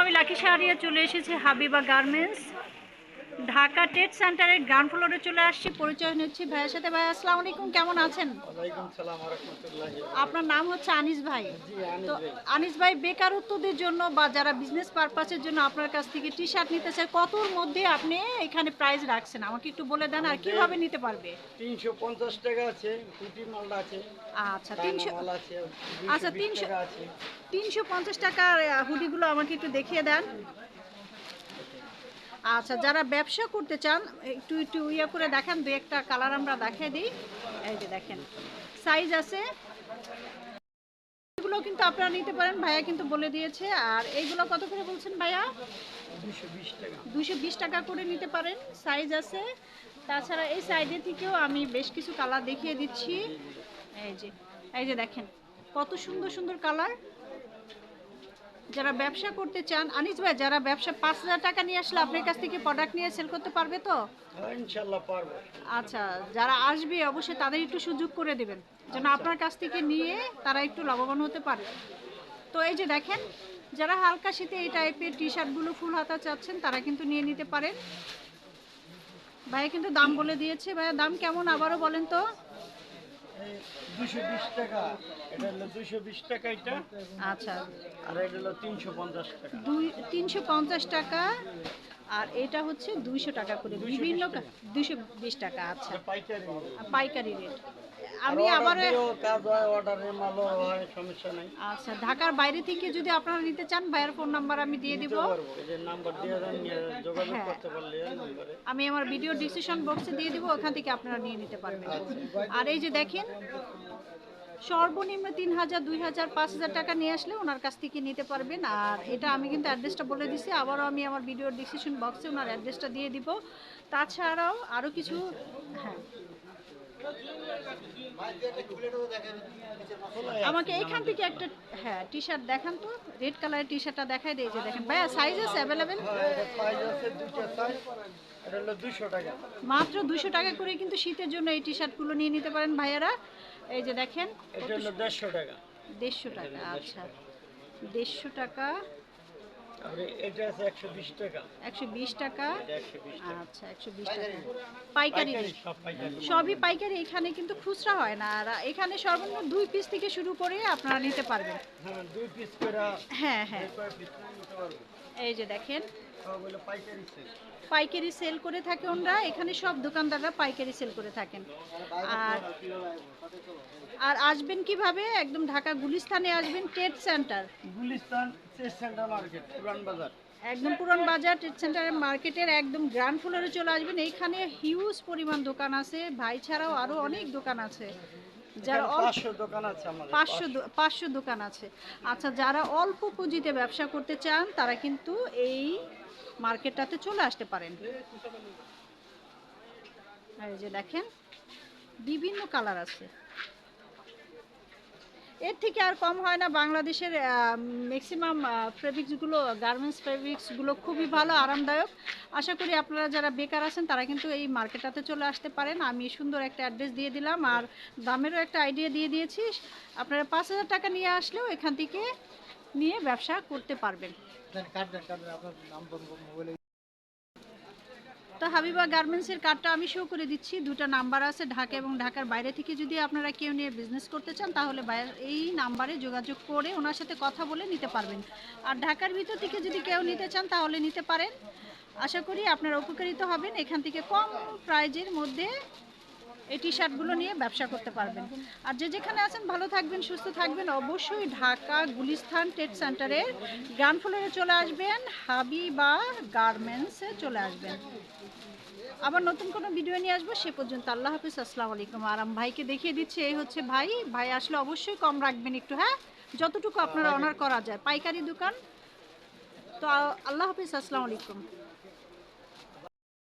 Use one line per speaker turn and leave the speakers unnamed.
আমি লাকি শাহরিয়া চলে এসেছি হাবিবা গার্মেন্টস। ঢাকা ট্রেড সেন্টারের গ্রাউন্ড ফ্লোরে চলে আসছি। পরিচয় নিচ্ছি ভাইয়ের সাথে। ভাই আসসালামু আলাইকুম। কেমন আছেন? আপনার নাম হচ্ছে আনিস ভাই। তো। আনিস ভাই বেকারত্বদের জন্য বা যারা বিজনেস পারপাসের জন্য আপনার কাছ থেকে টি শার্ট নিতে চায় কতর মধ্যে আপনি এখানে প্রাইস রাখছেন? আমাকে একটু বলে দেন আর কীভাবে নিতে পারবে?
তিনশো পঞ্চাশ টাকা আছে মালটা আছে
আচ্ছা তিনশো আচ্ছা,
220
300
টাকা আছে।
তিনশো পঞ্চাশ টাকার হুডিগুলো আমাকে একটু দেখিয়ে দেন। আচ্ছা যারা ব্যবসা করতে চান, একটু একটু ইয়ে করে দেখেন দু একটা কালার আমরা দেখিয়ে দিই। এই যে দেখেন সাইজ আছে। এগুলো কিন্তু আপনারা নিতে পারেন, ভাইয়া কিন্তু বলে দিয়েছে। আর এইগুলো কত করে বলছেন ভাইয়া?
দুশো বিশ টাকা
করে নিতে পারেন সাইজ আছে। তাছাড়া এই সাইডে থেকেও আমি বেশ কিছু কালার দেখিয়ে দিচ্ছি। এই যে এই যে দেখেন, কত সুন্দর সুন্দর কালার। যারা ব্যবসা করতে চান আনিস ভাই যারা ব্যবসা পাঁচ হাজার টাকা নিয়ে আসলে আপনার কাছ থেকে প্রোডাক্ট নিয়ে সেল করতে পারবে তো?
হ্যাঁ ইনশাল্লাহ পারব।
আচ্ছা যারা আসবে অবশ্যই তাদের একটু সুযোগ করে দেবেন যেন আপনার কাছ থেকে নিয়ে তারা একটু লাভবান হতে পারে। তো এই যে দেখেন যারা হালকা শীতে এই টাইপের টি শার্টগুলো ফুল হাতা চাচ্ছেন তারা কিন্তু নিয়ে নিতে পারেন। ভাইয়া কিন্তু দাম বলে দিয়েছে। ভাইয়া দাম কেমন আবারও বলেন তো?
দুশো বিশ টাকা। এটা হলো দুশো বিশ টাকা এটা।
আচ্ছা।
আর এটা হলো তিনশো পঞ্চাশ টাকা।
দুই তিনশো পঞ্চাশ টাকা। আর এটা হচ্ছে দুইশো টাকা করে। বিভিন্ন দুইশো বিশ টাকা আচ্ছা।
পাইকারি
রেট। আমি আবার আচ্ছা ঢাকার বাইরে থেকে যদি আপনারা নিতে চান ভাইয়ের ফোন নাম্বার আমি দিয়ে দিব। হ্যাঁ। আমি আমার ভিডিও ডিসক্রিপশন বক্সে দিয়ে দিব ওখান থেকে আপনারা নিয়ে নিতে পারবেন। আর এই যে দেখেন সর্বনিম্ন তিন হাজার দুই হাজার পাঁচ হাজার টাকা নিয়ে আসলে ওনার কাছ থেকে নিতে পারবেন। আর এটা আমি কিন্তু অ্যাড্রেসটা বলে দিছি আবারও আমি আমার ভিডিওর ডিসক্রিপশন বক্সে ওনার অ্যাড্রেসটা দিয়ে দিব। তাছাড়াও আরও কিছু হ্যাঁ। আমাকে এখান থেকে একটা হ্যাঁ টি শার্ট দেখান তো রেড কালারের টি শার্টটা দেখাই দিয়ে যে দেখেন। ভাইয়া সাইজ আছে অ্যাভেলেবেল
হ্যাঁ আছে টাকা।
মাত্র দুশো টাকা করে কিন্তু শীতের জন্য এই টি শার্টগুলো নিয়ে নিতে পারেন ভাইয়ারা। এই যে দেখেন
দেড়শো টাকা।
দেড়শো টাকা আচ্ছা। দেড়শো টাকা।
এটা আছে টাকা।
টাকা। আচ্ছা পাইকারি। সবই পাইকারি এখানে কিন্তু খুচরা হয় না। আর এখানে সর্বনিম্ন দুই পিস থেকে শুরু করে আপনারা নিতে পারবেন।
হ্যাঁ দুই পিস করে
হ্যাঁ হ্যাঁ। এই যে দেখেন।
পাইকারি সেল
করে থাকে ওনারা। এখানে সব দোকানদাররা পাইকারি সেল করে থাকেন। আর আর আসবেন কীভাবে? একদম ঢাকা গুলিস্তানে আসবেন trade centre
Gulistan chess centre market Puran Bazar.
একদম পুরান বাজার ট্রেড সেন্টারের মার্কেটের একদম গ্রাউন্ড ফ্লোরে চলে আসবেন। এইখানে হিউজ পরিমাণ দোকান আছে। ভাই ছাড়াও আরও অনেক দোকান আছে। যারা
পাঁচশো দোকান আছে আমাদের
পাঁচশো পাঁচশো। দোকান আছে। আচ্ছা যারা অল্প পুঁজিতে ব্যবসা করতে চান তারা কিন্তু এই মার্কেটটাতে চলে আসতে পারেন। আর এই যে দেখেন বিভিন্ন কালার আছে। এর থেকে আর কম হয় না। বাংলাদেশের ম্যাক্সিমাম ফেব্রিক্সগুলো গার্মেন্টস ফেব্রিক্সগুলো খুবই ভালো, আরামদায়ক। আশা করি আপনারা যারা বেকার আছেন, তারা কিন্তু এই মার্কেটটাতে চলে আসতে পারেন। আমি সুন্দর একটা অ্যাড্রেস দিয়ে দিলাম আর দামেরও একটা আইডিয়া দিয়ে দিয়েছি। আপনারা পাঁচ হাজার টাকা নিয়ে আসলেও এখান থেকে নিয়ে ব্যবসা করতে পারবেন। তো হাবিবা গার্মেন্টসের কার্ডটা আমি শো করে দিচ্ছি। দুটো নাম্বার আছে ঢাকা এবং ঢাকার বাইরে থেকে যদি আপনারা কেউ নিয়ে বিজনেস করতে চান, তাহলে এই নাম্বারে যোগাযোগ করে ওনার সাথে কথা বলে নিতে পারবেন। আর ঢাকার ভিতর থেকে যদি কেউ নিতে চান, তাহলে নিতে পারেন। আশা করি আপনারা উপকারিত হবেন। এখান থেকে কম প্রাইজের মধ্যে এই টি শার্টগুলো নিয়ে ব্যবসা করতে পারবেন। আর যে যেখানে আছেন ভালো থাকবেন, সুস্থ থাকবেন, অবশ্যই ঢাকা গুলিস্থান ট্রেড সেন্টারের গ্রাউন্ড ফ্লোরে চলে আসবেন, হাবিবা গার্মেন্টসে চলে আসবেন। আবার নতুন কোনো ভিডিও নিয়ে আসব, সে পর্যন্ত আল্লাহ হাফিজ, আসসালামু আলাইকুম। আর আমি ভাইকে দেখিয়ে দিচ্ছি, এই হচ্ছে ভাই। ভাই আসলে অবশ্যই কম রাখবেন একটু হ্যাঁ? যতটুকু আপনারা অনার করা যায়। পাইকারি দোকান। তো আল্লাহ হাফিজ, আসসালামু আলাইকুম।